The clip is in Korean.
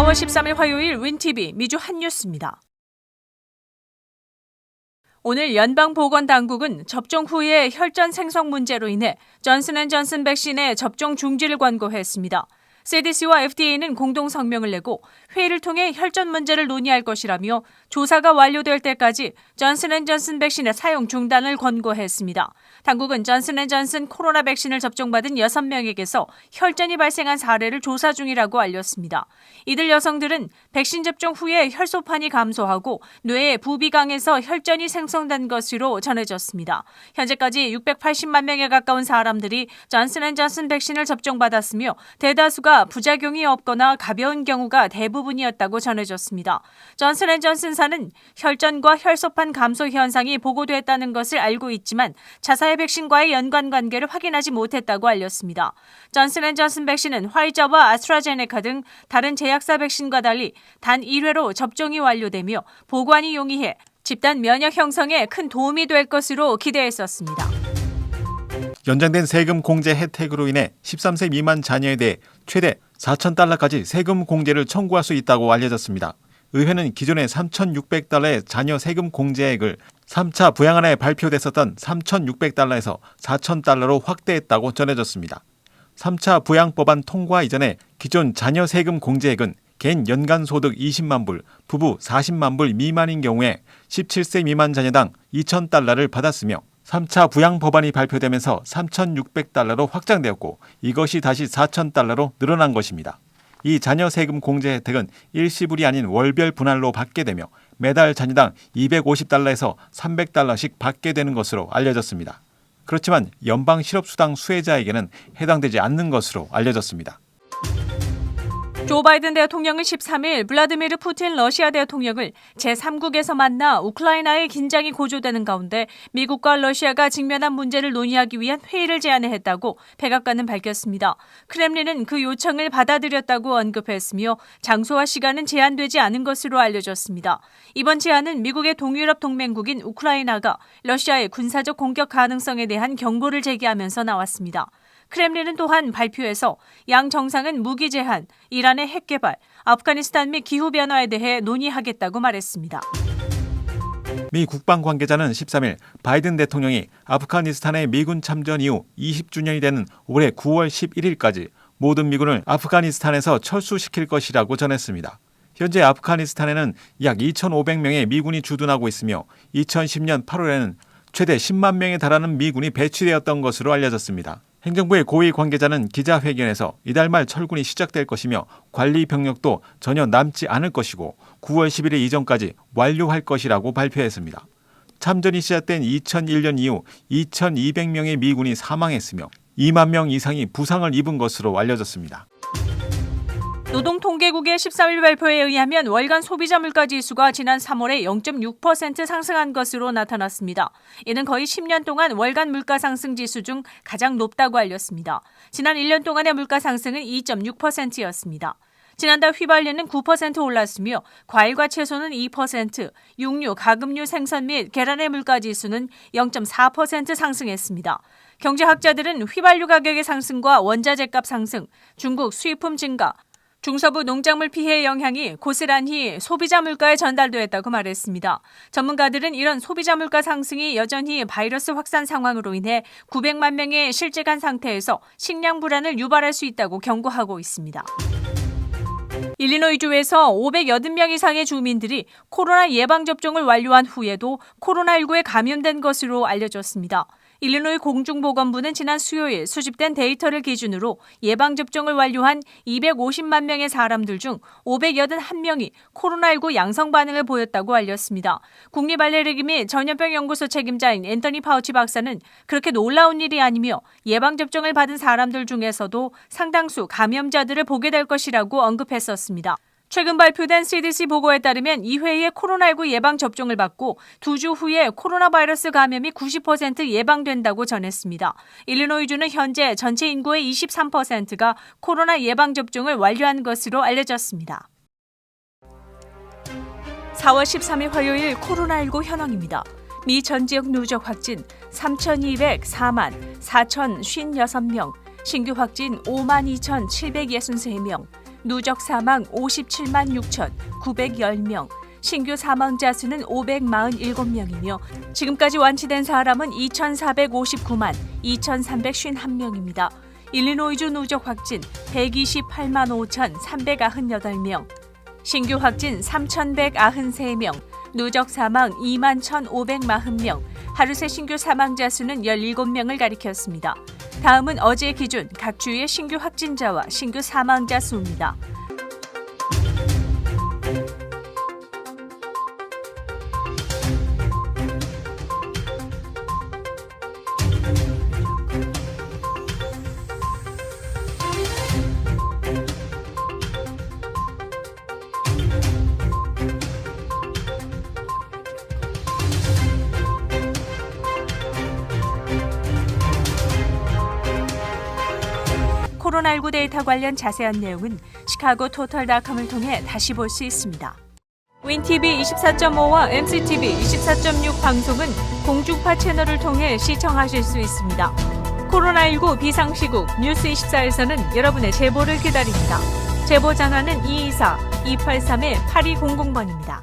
4월 13일 화요일 윈티비 미주 한뉴스입니다. 오늘 연방보건당국은 접종 후의 혈전 생성 문제로 인해 존슨앤존슨 백신의 접종 중지를 권고했습니다. CDC와 FDA는 공동 성명을 내고 회의를 통해 혈전 문제를 논의할 것이라며 조사가 완료될 때까지 존슨앤존슨 백신의 사용 중단을 권고했습니다. 당국은 존슨앤존슨 코로나 백신을 접종받은 6명에게서 혈전이 발생한 사례를 조사 중이라고 알렸습니다. 이들 여성들은 백신 접종 후에 혈소판이 감소하고 뇌에 부비 강에서 혈전이 생성된 것으로 전해졌습니다. 현재까지 680만 명에 가까운 사람들이 존슨앤존슨 백신을 접종받았으며 대다수가 부작용이 없거나 가벼운 경우가 대부분이었다고 전해졌습니다. 존슨앤존슨 사는 혈전과 혈소판 감소 현상이 보고됐다는 것을 알고 있지만 자사의 백신과의 연관 관계를 확인하지 못했다고 알렸습니다. 존슨앤존슨 백신은 화이자와 아스트라제네카 등 다른 제약사 백신과 달리 단 1회로 접종이 완료되며 보관이 용이해 집단 면역 형성에 큰 도움이 될 것으로 기대했었습니다. 연장된 세금 공제 혜택으로 인해 13세 미만 자녀에 대해 최대 4천 달러까지 세금 공제를 청구할 수 있다고 알려졌습니다. 의회는 기존의 3,600달러의 자녀 세금 공제액을 3차 부양안에 발표됐었던 3,600달러에서 4,000달러로 확대했다고 전해졌습니다. 3차 부양법안 통과 이전에 기존 자녀 세금 공제액은 개인 연간 소득 20만 불, 부부 40만 불 미만인 경우에 17세 미만 자녀당 2,000달러를 받았으며 3차 부양 법안이 발표되면서 3,600달러로 확장되었고 이것이 다시 4,000달러로 늘어난 것입니다. 이 자녀 세금 공제 혜택은 일시불이 아닌 월별 분할로 받게 되며 매달 자녀당 250달러에서 300달러씩 받게 되는 것으로 알려졌습니다. 그렇지만 연방 실업수당 수혜자에게는 해당되지 않는 것으로 알려졌습니다. 조 바이든 대통령은 13일 블라디미르 푸틴 러시아 대통령을 제3국에서 만나 우크라이나의 긴장이 고조되는 가운데 미국과 러시아가 직면한 문제를 논의하기 위한 회의를 제안했다고 백악관은 밝혔습니다. 크렘린은 그 요청을 받아들였다고 언급했으며 장소와 시간은 제한되지 않은 것으로 알려졌습니다. 이번 제안은 미국의 동유럽 동맹국인 우크라이나가 러시아의 군사적 공격 가능성에 대한 경고를 제기하면서 나왔습니다. 크렘린은 또한 발표에서 양 정상은 무기 제한, 이란의 핵 개발, 아프가니스탄 및 기후 변화에 대해 논의하겠다고 말했습니다. 미 국방 관계자는 13일 바이든 대통령이 아프가니스탄의 미군 참전 이후 20주년이 되는 올해 9월 11일까지 모든 미군을 아프가니스탄에서 철수시킬 것이라고 전했습니다. 현재 아프가니스탄에는 약 2,500명의 미군이 주둔하고 있으며 2010년 8월에는 최대 10만 명에 달하는 미군이 배치되었던 것으로 알려졌습니다. 행정부의 고위 관계자는 기자회견에서 이달 말 철군이 시작될 것이며 관리 병력도 전혀 남지 않을 것이고 9월 11일 이전까지 완료할 것이라고 발표했습니다. 참전이 시작된 2001년 이후 2,200명의 미군이 사망했으며 2만 명 이상이 부상을 입은 것으로 알려졌습니다. 노동 통계국의 14일 발표에 의하면 월간 소비자 물가 지수가 지난 3월에 0.6% 상승한 것으로 나타났습니다. 이는 거의 10년 동안 월간 물가 상승 지수 중 가장 높다고 알렸습니다. 지난 1년 동안의 물가 상승은 2.6%였습니다. 지난달 휘발유는 9% 올랐으며 과일과 채소는 2%, 육류, 가금류 생선 및 계란의 물가 지수는 0.4% 상승했습니다. 경제학자들은 휘발유 가격의 상승과 원자재값 상승, 중국 수입품 증가, 중서부 농작물 피해 영향이 고스란히 소비자 물가에 전달되었다고 말했습니다. 전문가들은 이런 소비자 물가 상승이 여전히 바이러스 확산 상황으로 인해 900만 명의 실직한 상태에서 식량 불안을 유발할 수 있다고 경고하고 있습니다. 일리노이주에서 580명 이상의 주민들이 코로나 예방접종을 완료한 후에도 코로나19에 감염된 것으로 알려졌습니다. 일리노이 공중보건부는 지난 수요일 수집된 데이터를 기준으로 예방접종을 완료한 250만 명의 사람들 중 581명이 코로나19 양성 반응을 보였다고 알렸습니다. 국립알레르기 및 전염병 연구소 책임자인 앤터니 파우치 박사는 그렇게 놀라운 일이 아니며 예방접종을 받은 사람들 중에서도 상당수 감염자들을 보게 될 것이라고 언급했었습니다. 최근 발표된 CDC 보고에 따르면 이회의 코로나19 예방 접종을 받고 두주 후에 코로나 바이러스 감염이 90% 예방된다고 전했습니다. 일리노이주는 현재 전체 인구의 23%가 코로나 예방 접종을 완료한 것으로 알려졌습니다. 4월 13일 화요일 코로나19 현황입니다. 미 전 지역 누적 확진 3,204만 4,056명, 신규 확진 5만 2,763명, 누적 사망 57만 6천 910명, 신규 사망자 수는 547명이며 지금까지 완치된 사람은 2,459만 2,351명입니다. 일리노이주 누적 확진 128만 5천 398명, 신규 확진 3,193명, 누적 사망 2만 1,540명, 하루 새 신규 사망자 수는 17명을 가리켰습니다. 다음은 어제 기준 각 주의 신규 확진자와 신규 사망자 수입니다. 코로나19 데이터 관련 자세한 내용은 시카고 토털닷컴을 통해 다시 볼 수 있습니다. 윈TV 24.5와 MCTV 24.6 방송은 공중파 채널을 통해 시청하실 수 있습니다. 코로나19 비상시국 뉴스24에서는 여러분의 제보를 기다립니다. 제보 전화는 224-283-8200번입니다.